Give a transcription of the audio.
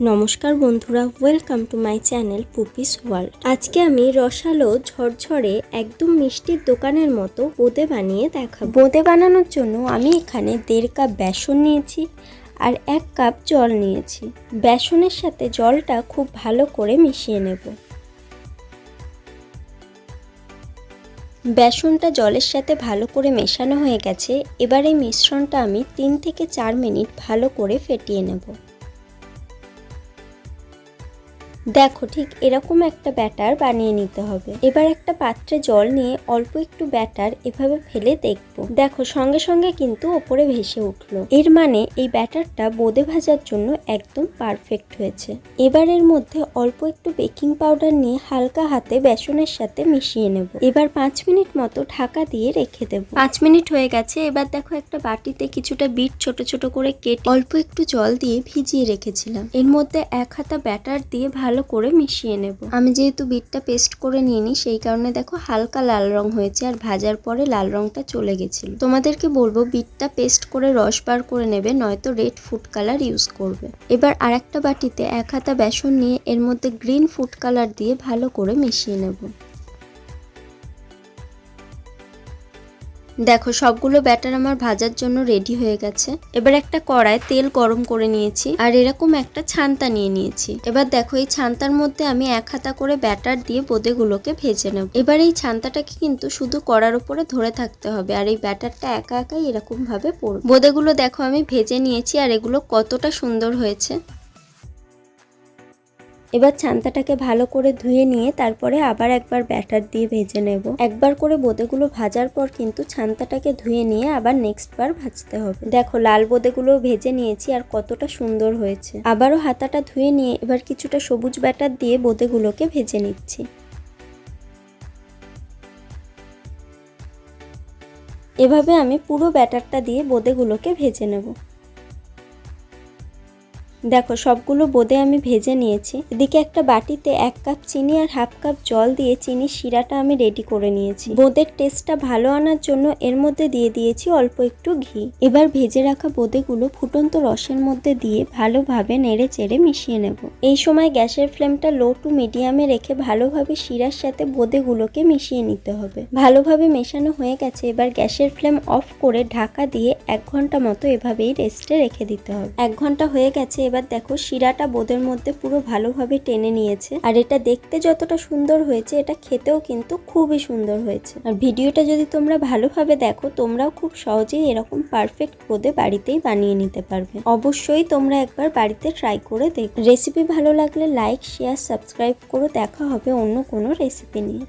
নমস্কার বন্ধুরা welcome to my channel Pupis world আজকে আমি রসালো ঝরঝরে একদম মিষ্টির দোকানের মতো বোঁদে বানিয়ে দেখাবো। বোঁদে বানানোর জন্য আমি এখানে দেড় কাপ বেসন নিয়েছি আর এক কাপ জল নিয়েছি। বেসনের সাথে জলটা খুব ভালো করে মিশিয়ে নেব। বেসনটা জলের সাথে ভালো করে মেশানো হয়ে গেছে। এবার এই মিশ্রণটা আমি তিন থেকে চার মিনিট ভালো করে ফেটিয়ে নেব। দেখো, ঠিক এরকম একটা ব্যাটার বানিয়ে নিতে হবে। এবার একটা পাত্রে জল নিয়ে অল্প একটু ব্যাটার এভাবে ফেলে দেখব। দেখো, সঙ্গে সঙ্গে কিন্তু ওপরে ভেসে উঠল। এর মানে এই ব্যাটারটা বোঁদে ভাজার জন্য একদম পারফেক্ট হয়েছে। এবার এর মধ্যে অল্প একটু বেকিং পাউডার নিয়ে হালকা হাতে বেসনের সাথে মিশিয়ে নেব। এবার পাঁচ মিনিট মতো ঢাকা দিয়ে রেখে দেব। পাঁচ মিনিট হয়ে গেছে, এবার দেখো একটা বাটিতে কিছুটা বিট ছোট ছোট করে কেটে অল্প একটু জল দিয়ে ভিজিয়ে রেখেছিলাম। এর মধ্যে এক হাতা ব্যাটার দিয়ে ভালো করে মিশিয়ে নেব। আমি যেহেতু বিটটা পেস্ট করে নিয়ে নি সেই কারণে দেখো হালকা লাল রং হয়েছে আর ভাজার পরে লাল রংটা চলে গেছিল। তোমাদেরকে বলব বিটটা পেস্ট করে রস বার করে নেবে, নয়তো রেড ফুড কালার ইউজ করবে। এবার আর একটা বাটিতে এক হাতা বেসন নিয়ে এর মধ্যে গ্রিন ফুড কালার দিয়ে ভালো করে মিশিয়ে নেব। দেখো, সবগুলো ব্যাটার আমার ভাজার জন্য রেডি হয়ে গেছে। এবার একটা কড়ায় তেল গরম করে নিয়েছি আর এরকম একটা ছান্তা নিয়ে নিয়েছি। এবার দেখো, এই ছান্তার মধ্যে আমি এক হাতা করে ব্যাটার দিয়ে বোঁদেগুলোকে ভেজে নেব। এবার এই ছান্তাটাকে কিন্তু শুধু কড়ার উপরে ধরে থাকতে হবে আর এই ব্যাটারটা একা একাই এরকম ভাবে পড়বে। বোঁদেগুলো দেখো, আমি ভেজে নিয়েছি আর এগুলো কতটা সুন্দর হয়েছে। এবার ছান্তাটাকে ভালো করে ধুয়ে নিয়ে তারপরে আবার একবার ব্যাটার দিয়ে ভেজে নেব। একবার করে বোঁদেগুলো ভাজার পর কিন্তু ছান্তাটাকে ধুয়ে নিয়ে আবার নেক্সট বার ভাজতে হবে। দেখো, লাল বোঁদেগুলো ভেজে নিয়েছি আর কতটা সুন্দর হয়েছে। আবারও হাতাটা ধুয়ে নিয়ে এবার কিছুটা সবুজ ব্যাটার দিয়ে বোঁদেগুলোকে ভেজে নিচ্ছি। এভাবে আমি পুরো ব্যাটারটা দিয়ে বোঁদেগুলোকে ভেজে নেব। দেখো, সবগুলো বোঁদে আমি ভেজে নিয়েছি। এদিকে একটা বাটিতে এক কাপ চিনি আর হাফ কাপ জল দিয়ে চিনির শিরাটা আমি রেডি করে নিয়েছি। বোঁদের টেস্টটা ভালো আনার জন্য এর মধ্যে দিয়ে দিয়েছি অল্প একটু ঘি। এবার ভেজে রাখা বোঁদেগুলো ফুটন্ত রসের মধ্যে দিয়ে ভালোভাবে নেড়ে চেড়ে মিশিয়ে নেব। এই সময় গ্যাসের ফ্লেমটা লো টু মিডিয়ামে রেখে ভালোভাবে শিরার সাথে বোঁদেগুলোকে মিশিয়ে নিতে হবে। ভালোভাবে মেশানো হয়ে গেছে, এবার গ্যাসের ফ্লেম অফ করে ঢাকা দিয়ে এক ঘণ্টা মতো এভাবেই রেস্টে রেখে দিতে হবে। এক ঘণ্টা হয়ে গেছে এবার দেখো শিরাটা বোদের মধ্যে পুরো ভালোভাবে টেনে নিয়েছে। আর এটা দেখতে যতটা সুন্দর হয়েছে, এটা খেতেও কিন্তু খুবই সুন্দর হয়েছে। আর ভিডিওটা যদি তোমরা ভালোভাবে দেখো, তোমরাও খুব সহজেই এরকম পারফেক্ট বোদে বাড়িতেই বানিয়ে নিতে পারবে। অবশ্যই তোমরা একবার বাড়িতে ট্রাই করে দেখো। রেসিপি ভালো লাগলে লাইক শেয়ার সাবস্ক্রাইব করে দেখা হবে অন্য কোনো রেসিপি নিয়ে।